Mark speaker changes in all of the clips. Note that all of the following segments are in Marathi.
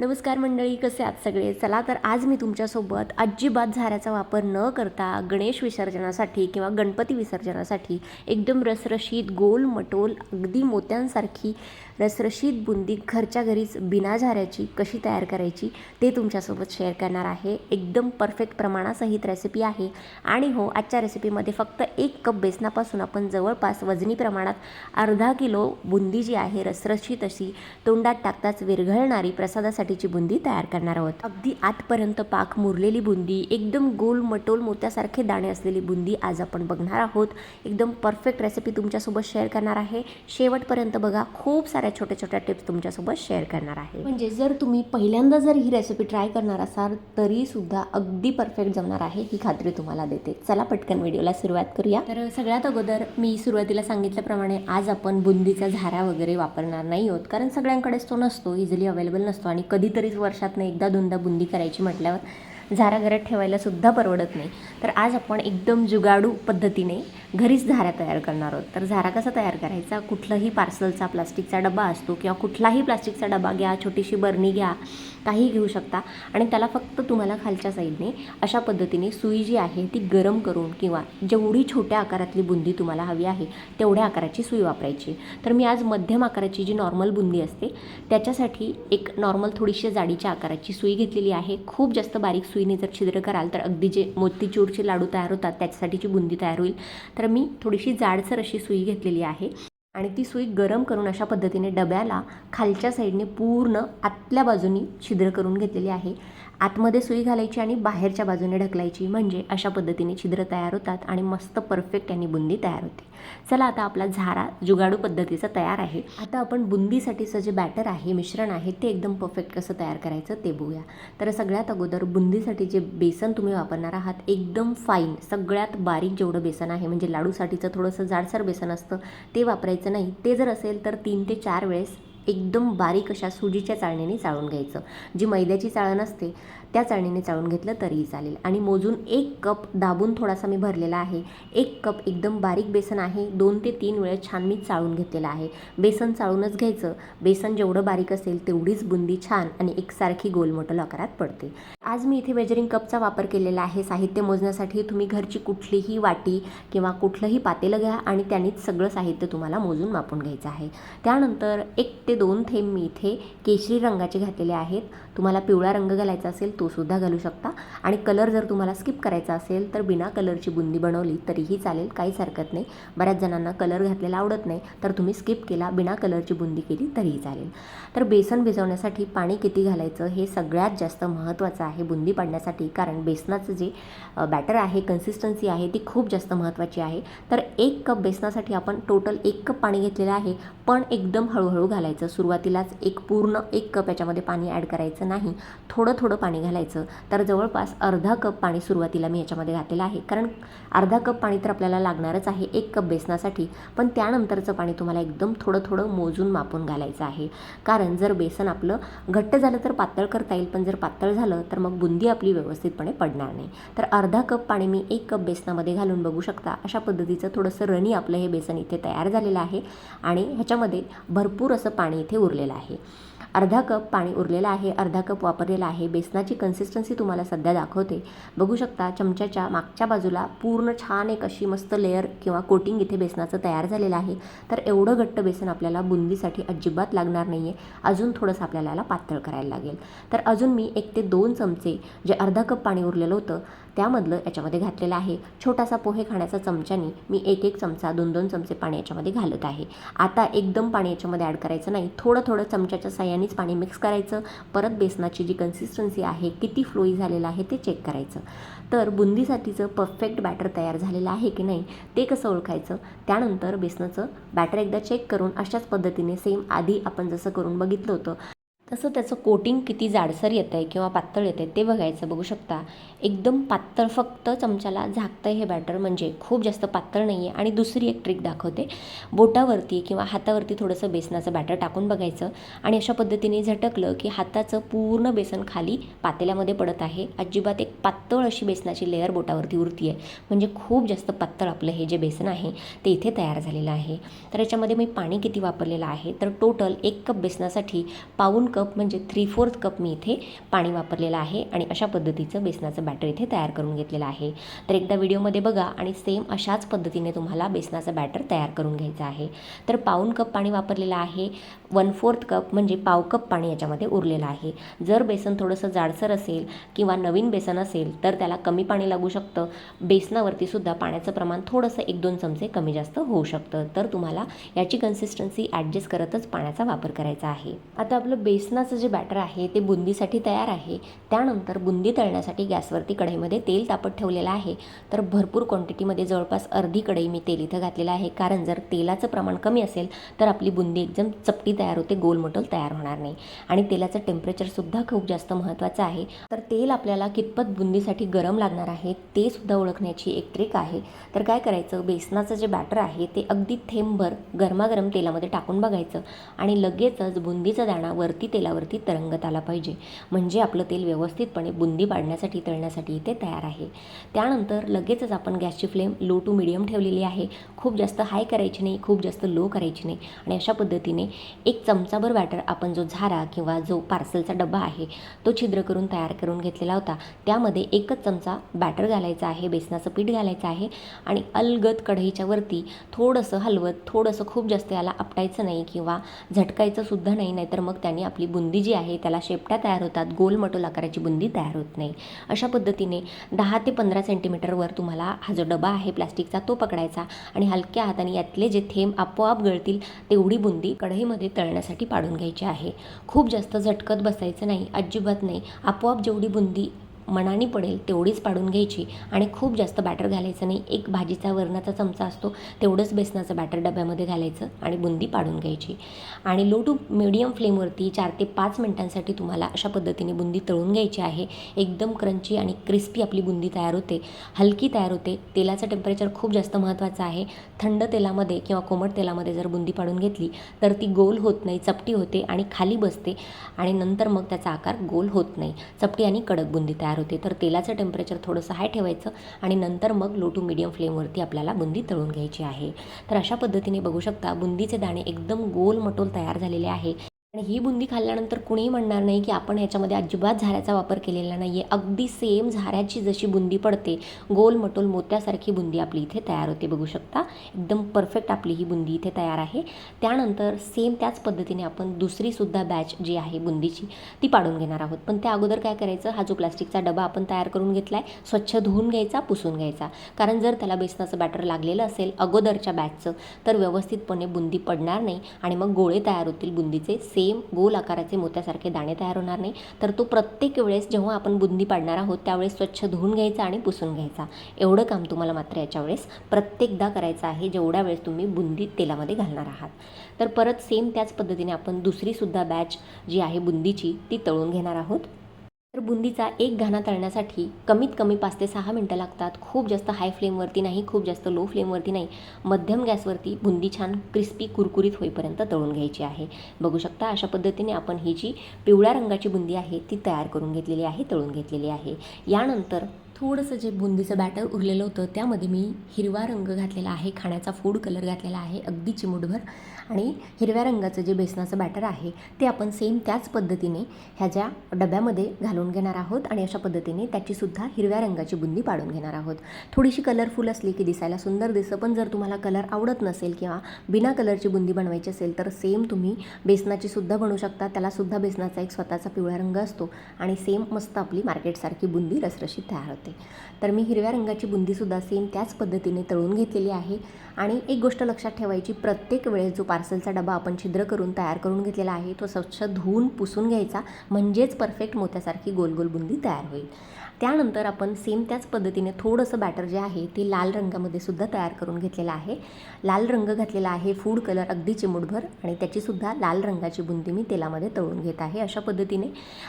Speaker 1: नमस्कार मंडळी कसे आहात सगळे? चला तर आज मी तुमच्यासोबत अजिबात झाऱ्याचा वापर न करता गणेश विसर्जनासाठी किंवा गणपती विसर्जनासाठी एकदम रसरशीत गोल मटोल अगदी मोत्यांसारखी रसरशीत बुंदी घरच्या घरीच बिना झाऱ्याची कशी तयार करायची ते तुमच्यासोबत शेअर करणार आहे. एकदम परफेक्ट प्रमाणासहित रेसिपी आहे. आणि हो आजच्या रेसिपीमध्ये फक्त एक कप बेसनापासून आपण जवळपास वजनी प्रमाणात अर्धा किलो बुंदी जी आहे रसरशीत अशी तोंडात टाकताच विरघळणारी प्रसादासाठीची बुंदी तयार करणार आहोत. अगदी आतपर्यंत पाक मुरलेली बुंदी एकदम गोल मटोल मोत्यासारखे दाणे असलेली बुंदी आज आपण बघणार आहोत. एकदम परफेक्ट रेसिपी तुमच्यासोबत शेअर करणार आहे. शेवटपर्यंत बघा खूप साऱ्या छोट्या छोट्या टिप्स तुमच्यासोबत शेअर करणार आहे. म्हणजे जर तुम्ही पहिल्यांदा जर ही रेसिपी ट्राय करणार असाल तरी सुद्धा अगदी परफेक्ट जमणार आहे ही खात्री तुम्हाला देते. चला पटकन व्हिडिओला सुरुवात करूया. तर सगळ्यात अगोदर मी सुरुवातीला सांगितल्याप्रमाणे आज आपण बुंदीचा झारा वगैरे वापरणार नाही आहोत कारण सगळ्यांकडेच तो नसतो इझिली अवेलेबल नसतो. आणि कधीतरीच वर्षातनं एकदा दोनदा बुंदी करायची म्हटल्यावर झारा घरात ठेवायला सुद्धा परवडत नाही. तर आज आपण एकदम जुगाडू पद्धतीने घरीच झारा तयार करणार आहोत. तर झारा कसा तयार करायचा? कुठलाही पार्सलचा प्लास्टिकचा डबा असतो किंवा कुठलाही प्लास्टिकचा डबा घ्या छोटीशी बरणी घ्या काही घेऊ शकता. आणि त्याला फक्त तुम्हाला खालच्या साईडने अशा पद्धतीने सुई जी आहे ती गरम करून किंवा जेवढी छोट्या आकारातली बुंदी तुम्हाला हवी आहे तेवढ्या आकाराची सुई वापरायची. तर मी आज मध्यम आकाराची जी नॉर्मल बुंदी असते त्याच्यासाठी एक नॉर्मल थोडीशी जाडीच्या आकाराची सुई घेतलेली आहे. खूप जास्त बारीक सुईने जर छिद्र कराल तर अगदी जे मोतीचूरचे लाडू तयार होतात त्याच्यासाठीची बुंदी तयार होईल. तर मी थोडीशी जाडसर अशी सुई घेतलेली आहे आणि ती सुई गरम करून अशा पद्धतीने डब्याला खालच्या साईडने पूर्ण आतल्या बाजूनी छिद्र करून घेतलेली आहे. आतमध्ये सुई घालायची आणि बाहेरच्या बाजूने ढकलायची. म्हणजे अशा पद्धतीने छिद्र तयार होतात आणि मस्त परफेक्ट यांनी बुंदी तयार होते. चला आता आपला झारा जुगाडू पद्धतीचा तयार आहे. आता आपण बुंदीसाठीचं जे बॅटर आहे मिश्रण आहे ते एकदम परफेक्ट कसं तयार करायचं ते बघूया. तर सगळ्यात अगोदर बुंदीसाठी जे बेसन तुम्ही वापरणार आहात एकदम फाईन सगळ्यात बारीक जेवढं बेसन आहे म्हणजे लाडूसाठीचं थोडंसं जाडसर बेसन असतं ते वापरायचं नाही. ते जर असेल तर तीन ते चार वेळेस एकदम बारीक अशा सुजीच्या चाळणीने चाळून घ्यायचं. जी मैद्याची चाळण असते त्या चाळणीने चाळून घेतलं तरीही चालेल. आणि मोजून एक कप दाबून थोडासा मी भरलेला आहे. एक कप एकदम बारीक बेसन आहे. दोन ते तीन वेळेस छान मी चाळून घेतलेलं आहे. बेसन चाळूनच घ्यायचं. बेसन जेवढं बारीक असेल तेवढीच बुंदी छान आणि एकसारखी गोलमोटल आकारात पडते. आज मी इथे मेजरिंग कपचा वापर केलेला आहे. साहित्य मोजण्यासाठी तुम्ही घरची कुठलीही वाटी किंवा कुठलंही पातेलं घ्या आणि त्यांनीच सगळं साहित्य तुम्हाला मोजून मापून घ्यायचं आहे. त्यानंतर एक ते दोन थेंब मी इथे केशरी रंगाचे घातलेले आहेत. तुम्हाला पिवळा रंग घालायचा असेल तोसुद्धा घालू शकता. आणि कलर जर तुम्हाला स्किप करायचा असेल तर बिना कलरची बुंदी बनवली तरीही चालेल काहीच हरकत नाही. बऱ्याच जणांना कलर घातलेला आवडत नाही तर तुम्ही स्किप केला बिना कलरची बुंदी केली तरीही चालेल. तर बेसन भिजवण्यासाठी पाणी किती घालायचं हे सगळ्यात जास्त महत्त्वाचं आहे बुंदी पाडण्यासाठी कारण बेसनाचं जे बॅटर आहे कन्सिस्टन्सी आहे ती खूप जास्त महत्त्वाची आहे. तर एक कप बेसनासाठी आपण टोटल एक कप पाणी घेतलेलं आहे पण एकदम हळूहळू घालायचं. सुरुवातीलाच एक पूर्ण एक कप याच्यामध्ये पाणी ॲड करायचं नाही. थोडं थोडं पाणी घालायचं. घालायचं. तर जवळपास अर्धा कप पाणी सुरुवातीला मी याच्यामध्ये घातलेलं आहे. कारण अर्धा कप पाणी तर आपल्याला लागणारच आहे एक कप बेसनासाठी. पण त्यानंतरचं पाणी तुम्हाला एकदम थोडं थोडं मोजून मापून घालायचं आहे. कारण जर बेसन आपलं घट्ट झालं तर पातळ करता येईल पण जर पातळ झालं तर मग बुंदी आपली व्यवस्थितपणे पडणार नाही. तर अर्धा कप पाणी मी एक कप बेसनामध्ये घालून बघू शकता. अशा पद्धतीचं थोडंसं रणी आपलं हे बेसन इथे तयार झालेलं आहे आणि ह्याच्यामध्ये भरपूर असं पाणी इथे उरलेलं आहे. अर्धा कप पाणी उरलेलं आहे अर्धा कप वापरलेला आहे बेसनाची कन्सिस्टन्सी तुम्हाला सध्या दाखवते. बघू शकता चमच्याच्या मागच्या बाजूला पूर्ण छान एक अशी मस्त लेअर किंवा कोटिंग इथे बेसनाचं तयार झालेलं आहे. तर एवढं घट्ट बेसन आपल्याला बुंदीसाठी अजिबात लागणार नाही आहे अजून थोडंसं आपल्याला याला पातळ करायला लागेल. तर अजून मी एक ते दोन चमचे जे अर्धा कप पाणी उरलेलं होतं त्यामधलं याच्यामध्ये घातलेलं आहे. छोटासा पोहे खाण्याचा चमच्याने मी एक एक चमचा दोन दोन चमचे पाणी याच्यामध्ये घालत आहे. आता एकदम पाणी याच्यामध्ये ॲड करायचं नाही. थोडं थोडं चमच्याच्या साह्यानेच पाणी मिक्स करायचं. परत बेसनाची जी कन्सिस्टन्सी आहे किती फ्लोई झालेलं आहे ते चेक करायचं. तर बुंदीसाठीचं परफेक्ट बॅटर तयार झालेलं आहे की नाही ते कसं ओळखायचं? त्यानंतर बेसनाचं बॅटर एकदा चेक करून अशाच पद्धतीने सेम आधी आपण जसं करून बघितलं होतं तसं त्याचं कोटिंग किती जाडसर येतं आहे किंवा पातळ येतं आहे ते बघायचं. बघू शकता. एकदम पातळ फक्त चमच्याला झाकतं आहे हे बॅटर म्हणजे खूप जास्त पातळ नाही आहे आणि दुसरी एक ट्रिक दाखवते. बोटावरती किंवा हातावरती थोडंसं बेसनाचं बॅटर टाकून बघायचं. आणि अशा पद्धतीने झटकलं की हाताचं पूर्ण बेसन खाली पातेल्यामध्ये पडत आहे. अजिबात एक पातळ अशी बेसनाची लेअर बोटावरती उरती आहे म्हणजे खूप जास्त पातळ आपलं हे जे बेसन आहे ते इथे तयार झालेलं आहे. तर याच्यामध्ये मी पाणी किती वापरलेलं आहे? तर टोटल एक कप बेसनासाठी पाऊन कप कप म्हणजे थ्री फोर्थ कप मी इथे पाणी वापरलेलं आहे. आणि अशा पद्धतीचं बेसनाचं बॅटर इथे तयार करून घेतलेला आहे. तर एकदा व्हिडिओमध्ये बघा आणि सेम अशाच पद्धतीने तुम्हाला बेसनाचं बॅटर तयार करून घ्यायचं आहे. तर पाऊन कप पाणी वापरलेलं आहे. वन फोर्थ कप म्हणजे पाव कप पाणी याच्यामध्ये उरलेलं आहे. जर बेसन थोडंसं जाडसर असेल किंवा नवीन बेसन असेल तर त्याला कमी पाणी लागू शकतं. बेसनावरती सुद्धा पाण्याचं प्रमाण थोडंसं एक दोन चमचे कमी जास्त होऊ शकतं. तर तुम्हाला याची कन्सिस्टन्सी ॲडजस्ट करतच पाण्याचा वापर करायचा आहे. आता आपलं बेसनाचं जे बॅटर आहे ते बुंदीसाठी तयार आहे. त्यानंतर बुंदी तळण्यासाठी गॅसवर गॅसवरती कढईमध्ये तेल तापत ठेवलेलं आहे. तर भरपूर क्वांटिटीमध्ये जवळपास अर्धी कढई मी तेल इथं घातलेलं आहे. कारण जर तेलाचं प्रमाण कमी असेल तर आपली बुंदी एकदम चपटी तयार होते गोलमटोल तयार होणार नाही. आणि तेलाचं टेम्परेचरसुद्धा खूप जास्त महत्त्वाचं आहे. तर तेल आपल्याला कितपत बुंदीसाठी गरम लागणार आहे ते सुद्धा ओळखण्याची एक ट्रिक आहे. तर काय करायचं बेसनाचं जे बॅटर आहे ते अगदी थेंबभर गरमागरम तेलामध्ये टाकून बघायचं. आणि लगेचच बुंदीचा दाणा वरती तेलावरती तरंगत आला पाहिजे. म्हणजे आपलं तेल व्यवस्थितपणे बुंदी पाडण्यासाठी तळण्यासाठी इथे तयार आहे. त्यानंतर लगेचच आपण गॅसची फ्लेम लो टू मिडियम ठेवलेली आहे. खूप जास्त हाय करायची नाही खूप जास्त लो करायची नाही. आणि अशा पद्धतीने एक चमचाभर बॅटर आपण जो झारा किंवा जो पार्सलचा डबा आहे तो छिद्र करून तयार करून घेतलेला होता. त्यामध्ये एकच चमचा बॅटर घालायचा आहे बेसनाचं पीठ घालायचं आहे आणि अलगद कढईच्या वरती थोडंसं हलवत थोडंसं खूप जास्त याला आपटायचं नाही किंवा झटकायचं सुद्धा नाही नाहीतर मग त्याने आपली बुंदी जी आहे त्याला शेपट्या तयार होतात. गोल मटोल आकाराची बुंदी तयार होत नाही. अशा पद्धतीने दहा ते पंधरा सेंटीमीटरवर तुम्हाला हा जो डबा आहे प्लास्टिकचा तो पकडायचा आणि हलक्या हाताने यातले जे थेंब आपोआप गळतील तेवढी बुंदी कढईमध्ये तळण्यासाठी पाडून घ्यायची आहे. खूप जास्त झटकत बसायचं नाही अजिबात नाही. आपोआप जेवढी बुंदी मनाने पडेल तेवढीच पाडून घ्यायची आणि खूप जास्त बॅटर घालायचं नाही. एक भाजीचा वरणाचा चमचा असतो तेवढंच बेसनाचं बॅटर डब्यामध्ये घालायचं आणि बुंदी पाडून घ्यायची. आणि लो टू मिडियम फ्लेमवरती चार ते पाच मिनटांसाठी तुम्हाला अशा पद्धतीने बुंदी तळून घ्यायची आहे. एकदम क्रंची आणि क्रिस्पी आपली बुंदी तयार होते. हलकी तयार होते. तेलाचं टेम्परेचर खूप जास्त महत्त्वाचं आहे. थंड तेलामध्ये किंवा कोमट तेलामध्ये जर बुंदी पाडून घेतली तर ती गोल होत नाही चपटी होते आणि खाली बसते आणि नंतर मग त्याचा आकार गोल होत नाही. चपटी आणि कडक बुंदी तयार होते. तर तेलाचं टेम्परेचर थोडंसं हाय ठेवायचं आणि नंतर मग लो टू मिडियम फ्लेमवरती आपल्याला बुंदी तळून घ्यायची आहे. तर अशा पद्धतीने बघू शकता बुंदीचे दाणे एकदम गोल मटोल तयार झालेले आहे. आणि ही बुंदी खाल्ल्यानंतर कुणीही म्हणणार नाही की आपण ह्याच्यामध्ये अजिबात झाऱ्याचा वापर केलेला नाही आहे अगदी सेम झाऱ्याची जशी बुंदी पडते गोल मटोल मोत्यासारखी बुंदी आपली इथे तयार होते बघू शकता. एकदम परफेक्ट आपली ही बुंदी इथे तयार आहे. त्यानंतर सेम त्याच पद्धतीने आपण दुसरीसुद्धा बॅच जी आहे बुंदीची ती पाडून घेणार आहोत. पण त्या अगोदर काय करायचं? हा जो प्लास्टिकचा डबा आपण तयार करून घेतला आहे स्वच्छ धुवून घ्यायचा पुसून घ्यायचा. कारण जर त्याला बेसनाचं बॅटर लागलेलं असेल अगोदरच्या बॅचचं तर व्यवस्थितपणे बुंदी पडणार नाही आणि मग गोळे तयार होतील बुंदीचे. सेम गोल आकाराचे मोत्यासारखे दाणे तयार होणार नाही. तर तो प्रत्येक वेळेस जेव्हा आपण बुंदी पाडणार आहोत त्यावेळेस स्वच्छ धुवून घ्यायचा आणि पुसून घ्यायचा. एवढं काम तुम्हाला मात्र याच्या वेळेस प्रत्येकदा करायचं आहे जेवढ्या वेळेस तुम्ही बुंदी तेलामध्ये घालणार आहात. तर परत सेम त्याच पद्धतीने आपण दुसरीसुद्धा बॅच जी आहे बुंदीची ती तळून घेणार आहोत. तर बुंदीचा एक घाणा तळण्यासाठी कमीत कमी पाच ते सहा मिनटं लागतात. खूप जास्त हाय फ्लेमवरती नाही खूप जास्त लो फ्लेमवरती नाही. मध्यम गॅसवरती बुंदी छान क्रिस्पी कुरकुरीत होईपर्यंत तळून घ्यायची आहे. बघू शकता अशा पद्धतीने आपण ही जी पिवळ्या रंगाची बुंदी आहे ती तयार करून घेतलेली आहे तळून घेतलेली आहे. यानंतर थोडंसं जे बुंदीचं बॅटर उरलेलं होतं त्यामध्ये मी हिरवा रंग घातलेला आहे खाण्याचा फूड कलर घातलेला आहे अगदी चिमूटभर. आणि हिरव्या रंगाचं जे बेसनाचं बॅटर आहे ते आपण सेम त्याच पद्धतीने ह्या ज्या डब्यामध्ये घालून घेणार आहोत आणि अशा पद्धतीने त्याचीसुद्धा हिरव्या रंगाची बुंदी पाडून घेणार आहोत. थोडीशी कलरफुल असली की दिसायला सुंदर दिसतं पण जर तुम्हाला कलर आवडत नसेल किंवा बिना कलरची बुंदी बनवायची असेल तर सेम तुम्ही बेसनाची सुद्धा बनवू शकता. त्यालासुद्धा बेसनाचा एक स्वतःचा पिवळा रंग असतो आणि सेम मस्त आपली मार्केटसारखी बुंदी रसरशीत तयार होते. तर मी हिरव्या रंगाची बुंदीसुद्धा सेम त्याच पद्धतीने तळून घेतलेली आहे. आणि एक गोष्ट लक्षात ठेवायची प्रत्येक वेळेस जो पार्सलचा डबा आपण छिद्र करून तयार करून घेतलेला आहे. तो स्वच्छ धुवून पुसून घ्यायचा. म्हणजेच परफेक्ट मोत्यासारखी गोल गोल बुंदी तयार होईल. त्यानंतर आपण सेम त्याच पद्धतीने थोडंसं बॅटर जे आहे ते लाल रंगामध्ये सुद्धा तयार करून घेतलेलं आहे. लाल रंग घातलेला आहे फूड कलर अगदी चिमूटभर आणि त्याचीसुद्धा लाल रंगाची बुंदी मी तेलामध्ये तळून घेत आहे अशा पद्धतीने.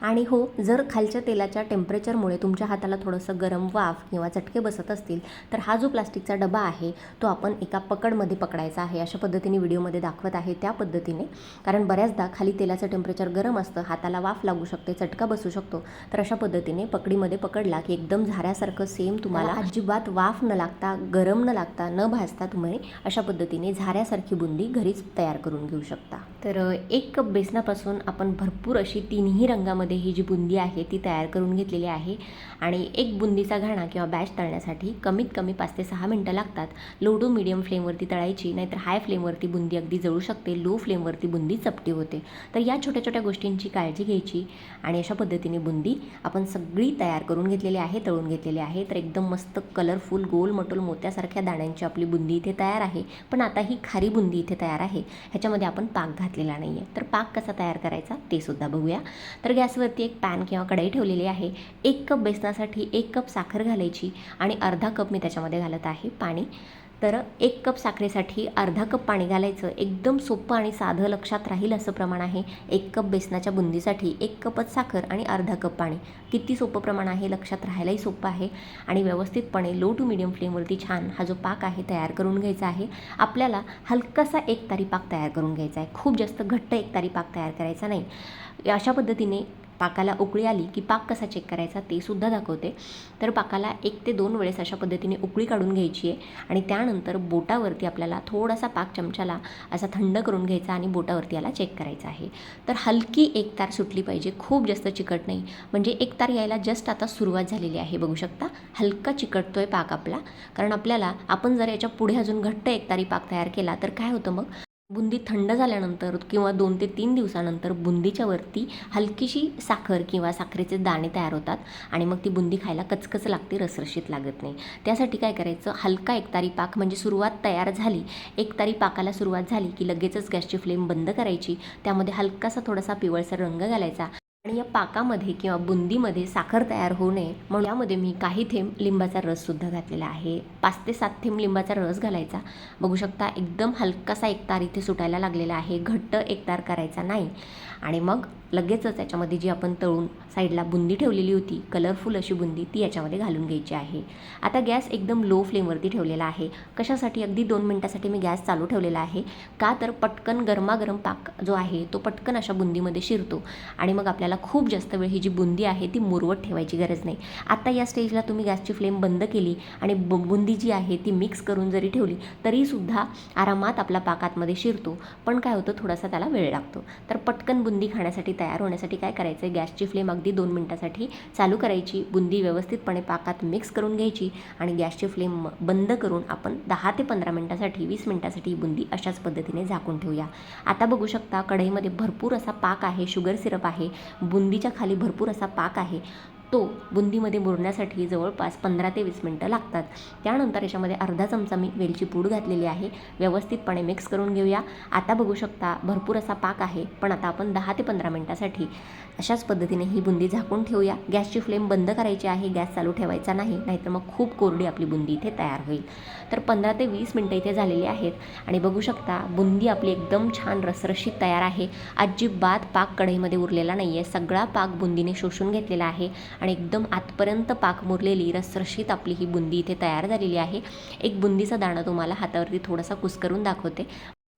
Speaker 1: आणि हो जर खालच्या तेलाच्या टेम्परेचरमुळे तुमच्या हाताला थोडंसं गरम वाफ किंवा चटके बसत असतील तर हा जो प्लास्टिकचा डबा आहे तो आपण एका पकडमध्ये पकडायचा आहे अशा पद्धतीने व्हिडिओमध्ये दाखवत आहे त्या पद्धतीने. कारण बऱ्याचदा खाली तेलाचं टेम्परेचर गरम असतं हाताला वाफ लागू शकते चटका बसू शकतो तर अशा पद्धतीने पकडीमध्ये पकडला की एकदम झाऱ्यासारखं सेम तुम्हाला अजिबात वाफ न लागता गरम न लागता न भाजता तुम्ही अशा पद्धतीने झाऱ्यासारखी बुंदी घरीच तयार करून घेऊ शकता. तर एक कप बेसनापासून आपण भरपूर अशी तिन्ही रंगामध्ये ही जी बुंदी आहे ती तयार करून घेतलेली आहे. आणि एक बुंदीचा घाणा किंवा बॅच तळण्यासाठी कमीत कमी पाच ते सहा मिनटं लागतात. लो टू मिडियम फ्लेमवरती तळायची नाहीतर हाय फ्लेमवरती बुंदी अगदी जळू शकते लो फ्लेमवरती बुंदी चपटी होते. तर या छोट्या छोट्या गोष्टींची काळजी घ्यायची आणि अशा पद्धतीने बुंदी आपण सगळी तयार करून तळून घेतलेले आहे तळून घेतलेले आहे. तर एकदम मस्त कलरफुल गोल मटोल मोत्यासारख्या दाण्यांची आपली बुंदी इथे तयार आहे. पण आता ही खारी बुंदी इथे तयार आहे. ह्याच्यामध्ये आपण पाक घातलेला नाही आहे तर पाक कसा तयार करायचा ते सुद्धा बघूया. तर गॅसवरती एक पॅन किंवा कढई ठेवलेली आहे. एक कप बेसनासाठी एक कप साखर घालायची आणि अर्धा कप मी त्याच्यामध्ये घालत आहे पाणी. तर एक कप साखरेसाठी अर्धा कप पाणी घालायचं. एकदम सोपं आणि साधं लक्षात राहील असं प्रमाण आहे. एक कप बेसनाच्या बुंदीसाठी एक कपच साखर आणि अर्धा कप पाणी. किती सोपं प्रमाण आहे? लक्षात राहायलाही सोपं आहे. आणि व्यवस्थितपणे लो टू मिडियम फ्लेमवरती छान हा जो पाक आहे तयार करून घ्यायचा आहे. आपल्याला हलकासा एक तारी पाक तयार करून घ्यायचा आहे. खूप जास्त घट्ट एक तारी पाक तयार करायचा नाही. अशा पद्धतीने पाकाला उकळी आली की पाक कसा चेक करायचा ते सुद्धा दाखवते. तर पाकाला एक ते दोन वेळेस अशा पद्धतीने उकळी काढून घ्यायची आहे आणि त्यानंतर बोटावरती आपल्याला थोडासा पाक चमच्याला असा थंड करून घ्यायचा आणि बोटावरती याला चेक करायचा आहे. तर हलकी एक तार सुटली पाहिजे खूप जास्त चिकट नाही. म्हणजे एक तार यायला जस्ट आता सुरुवात झालेली आहे बघू शकता. हलका चिकटतो आहे पाक आपला. कारण आपल्याला आपण जर याच्यापुढे अजून घट्ट एक तारी पाक तयार केला तर काय होतं मग? बुंदी थंड झाल्यानंतर किंवा दोन ते तीन दिवसानंतर बुंदीच्या वरती हलकीशी साखर किंवा साखरेचे दाणे तयार होतात आणि मग ती बुंदी खायला कचकच लागते रसरशीत लागत नाही. त्यासाठी काय करायचं? हलका एकतारी पाक म्हणजे सुरुवात तयार झाली. एकतारी पाकाला सुरुवात झाली की लगेचच गॅसची फ्लेम बंद करायची. त्यामध्ये हलकासा थोडासा पिवळसर रंग घालायचा. आणि या पाकामध्ये किंवा बुंदीमध्ये साखर तयार होऊ नये. म्हणून यामध्ये मी काही थेंब लिंबाचा रससुद्धा घातलेला आहे. पाच ते सात थेंब लिंबाचा रस घालायचा. बघू शकता एकदम हलकासा एकतार इथे सुटायला लागलेला आहे. घट्ट एकतार करायचा नाही. आणि मग लगेचच याच्यामध्ये जी आपण तळून साईडला बुंदी ठेवलेली होती कलरफुल अशी बुंदी ती याच्यामध्ये घालून घ्यायची आहे. आता गॅस एकदम लो फ्लेमवरती ठेवलेला आहे. कशासाठी? अगदी दोन मिनटासाठी मी गॅस चालू ठेवलेला आहे. का तर पटकन गरमागरम पाक जो आहे तो पटकन अशा बुंदीमध्ये शिरतो आणि मग आपल्याला खूप जास्त वेळ ही जी बुंदी आहे ती मुरवत ठेवायची गरज नाही. आता या स्टेजला तुम्ही गॅसची फ्लेम बंद केली आणि ब बुंदी जी आहे ती मिक्स करून जरी ठेवली तरीसुद्धा आरामात आपला पाक आतमध्ये शिरतो. पण काय होतं? थोडासा त्याला वेळ लागतो. तर पटकन बुंदी खाण्यासाठी तयार होण्यासाठी काय करायचं आहे गॅसची फ्लेम अगदी दोन मिनटासाठी चालू करायची बुंदी व्यवस्थितपणे पाकात मिक्स करून घ्यायची आणि गॅसची फ्लेम बंद करून आपण दहा ते पंधरा मिनटासाठी वीस मिनटासाठी ही बुंदी अशाच पद्धतीने झाकून ठेवूया. आता बघू शकता कढईमध्ये भरपूर असा पाक आहे शुगर सिरप आहे बुंदीच्या खाली भरपूर असा पाक आहे. तो बुंदीमध्ये मुरण्यासाठी जवळपास पंधरा ते वीस मिनटं लागतात. त्यानंतर याच्यामध्ये अर्धा चमचा मी वेलची पूड घातलेली आहे. व्यवस्थितपणे मिक्स करून घेऊया. आता बघू शकता भरपूर असा पाक आहे पण आता आपण दहा ते पंधरा मिनटासाठी अशाच पद्धतीने ही बुंदी झाकून ठेवूया. गॅसची फ्लेम बंद करायची आहे गॅस चालू ठेवायचा नाही नाहीतर मग खूप कोरडी आपली बुंदी इथे तयार होईल. तर पंधरा ते वीस मिनटं इथे झालेली आहेत आणि बघू शकता बुंदी आपली एकदम छान रसरशीत तयार आहे. अजिबात पाक कढईमध्ये उरलेला नाही आहे सगळा पाक बुंदीने शोषून घेतलेला आहे आणि एकदम आतपर्यंत पाक मुरलेली रसरशीत आपली ही बुंदी इथे तयार झालेली आहे. एक बुंदीचा दाणा तुम्हाला हातावरती थोडासा कुस्करून दाखवते.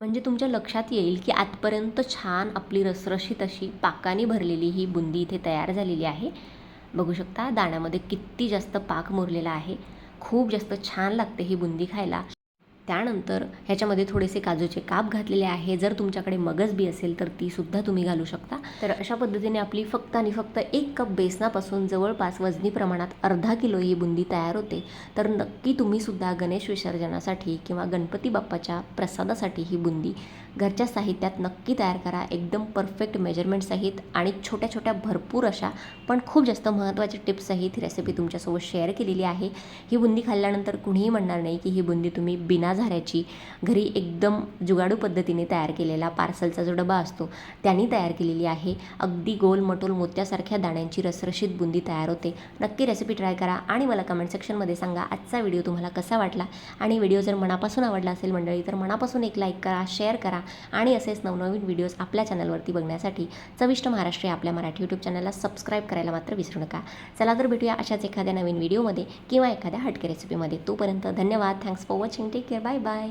Speaker 1: म्हणजे तुमच्या लक्षात येईल की आतपर्यंत छान आपली रसरशीत अशी पाकाने भरलेली ही बुंदी इथे तयार झालेली आहे. बघू शकता दाण्यामध्ये किती जास्त पाक मुरलेला आहे. खूप जास्त छान लागते ही बुंदी खायला. त्यानंतर ह्याच्यामध्ये थोडेसे काजूचे काप घातलेले आहे. जर तुमच्याकडे मगज बी असेल तर ती सुद्धा तुम्ही घालू शकता. तर अशा पद्धतीने आपली फक्त आणि फक्त एक कप बेसनापासून जवळपास वजनी प्रमाणात अर्धा किलो ही बुंदी तयार होते. तर नक्की तुम्ही सुद्धा गणेश विसर्जनासाठी किंवा गणपती बाप्पाच्या प्रसादासाठी ही बुंदी घरच्या साहित्यात नक्की तयार करा. एकदम परफेक्ट मेजरमेंटसहित आणि छोट्या छोट्या भरपूर अशा पण खूप जास्त महत्त्वाच्या टिप्ससहित ही रेसिपी तुमच्यासोबत शेअर केलेली आहे. ही बुंदी खाल्ल्यानंतर कुणीही म्हणणार नाही की ही बुंदी तुम्ही बिना झाऱ्याची घरी एकदम जुगाडू पद्धतीने तयार केलेला पार्सलचा जो डबा असतो त्यांनी तयार केलेली आहे. अगदी गोल मटोल मोत्यासारख्या दाण्यांची रसरशीत बुंदी तयार होते. नक्की रेसिपी ट्राय करा आणि मला कमेंट सेक्शनमध्ये सांगा आजचा व्हिडिओ तुम्हाला कसा वाटला? आणि व्हिडिओ जर मनापासून आवडला असेल मंडळी तर मनापासून एक लाईक करा शेअर करा आणि असेच नवनवीन व्हिडिओज आपल्या चॅनलवरती बघण्यासाठी चविष्ट महाराष्ट्र आपल्या मराठी यूट्यूब चॅनलला सबस्क्राईब करायला मात्र विसरू नका. चला तर भेटूया अशाच एखाद्या नवीन व्हिडिओमध्ये किंवा एखाद्या हटके रेसिपीमध्ये तोपर्यंत धन्यवाद. Thanks for watching take care bye bye